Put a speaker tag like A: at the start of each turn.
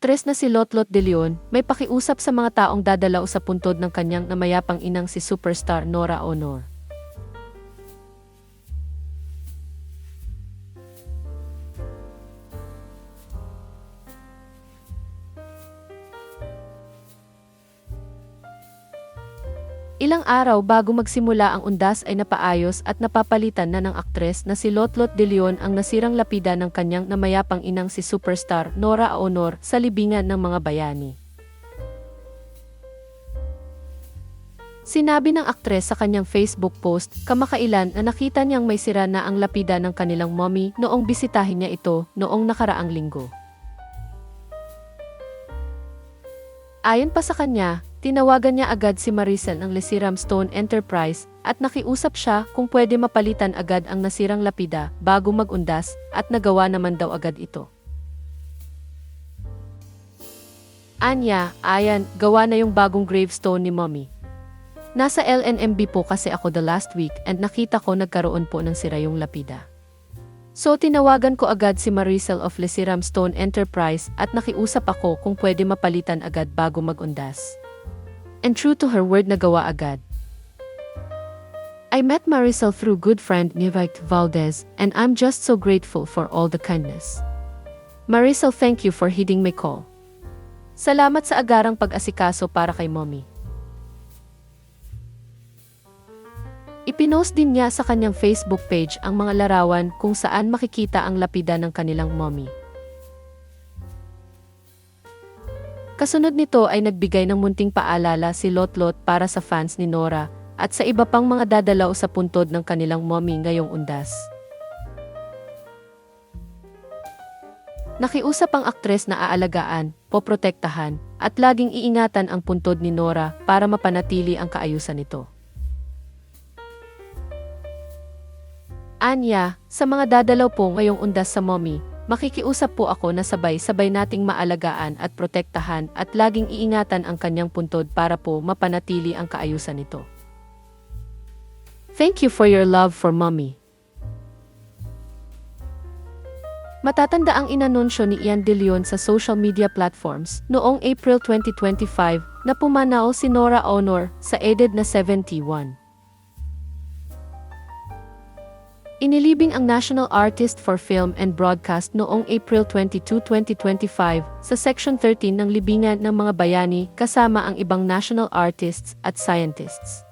A: aktres na si Lotlot de Leon may pakiusap sa mga taong dadalaw sa puntod ng kanyang namayapang inang si superstar Nora Honor. Ilang araw bago magsimula ang undas ay napaayos at napapalitan na ng aktres na si Lotlot de Leon ang nasirang lapida ng kanyang namayapang inang si superstar Nora Honor sa libingan ng mga bayani. Sinabi ng aktres sa kanyang Facebook post kamakailan na nakita niyang may sira na ang lapida ng kanilang mommy noong bisitahin niya ito noong nakaraang linggo. Ayon pa sa kanya, tinawagan niya agad si Maricel ng Lesiram Stone Enterprise at nakiusap siya kung pwede mapalitan agad ang nasirang lapida bago magundas at nagawa naman daw agad ito. Anya, ayan, gawa na yung bagong gravestone ni mommy. Nasa LNMB po kasi ako the last week and nakita ko nagkaroon po ng sira yung lapida. So tinawagan ko agad si Maricel of Lesiram Stone Enterprise at nakiusap ako kung pwede mapalitan agad bago magundas. And true to her word nagawa agad. I met Maricel through good friend Nivite Valdez and I'm just so grateful for all the kindness. Maricel thank you for heeding my call. Salamat sa agarang pag-asikaso para kay mommy. Ipinost din niya sa kanyang Facebook page ang mga larawan kung saan makikita ang lapida ng kanilang mommy. Kasunod nito ay nagbigay ng munting paalala si Lotlot para sa fans ni Nora at sa iba pang mga dadalaw sa puntod ng kanilang mommy ngayong undas. Nakiusap ang aktres na aalagaan, poprotektahan, at laging iingatan ang puntod ni Nora para mapanatili ang kaayusan nito. Anya, sa mga dadalaw po ngayong undas sa mommy, makikiusap po ako na sabay-sabay nating maalagaan at protektahan at laging iingatan ang kanyang puntod para po mapanatili ang kaayusan nito. Thank you for your love for mommy. Matatanda ang inanunsyo ni Ian De Leon sa social media platforms noong April 2025 na pumanao si Nora Honor sa edad na 71. Inilibing ang National Artist for Film and Broadcast noong April 22, 2025 sa Section 13 ng Libingan ng mga Bayani kasama ang ibang national artists at scientists.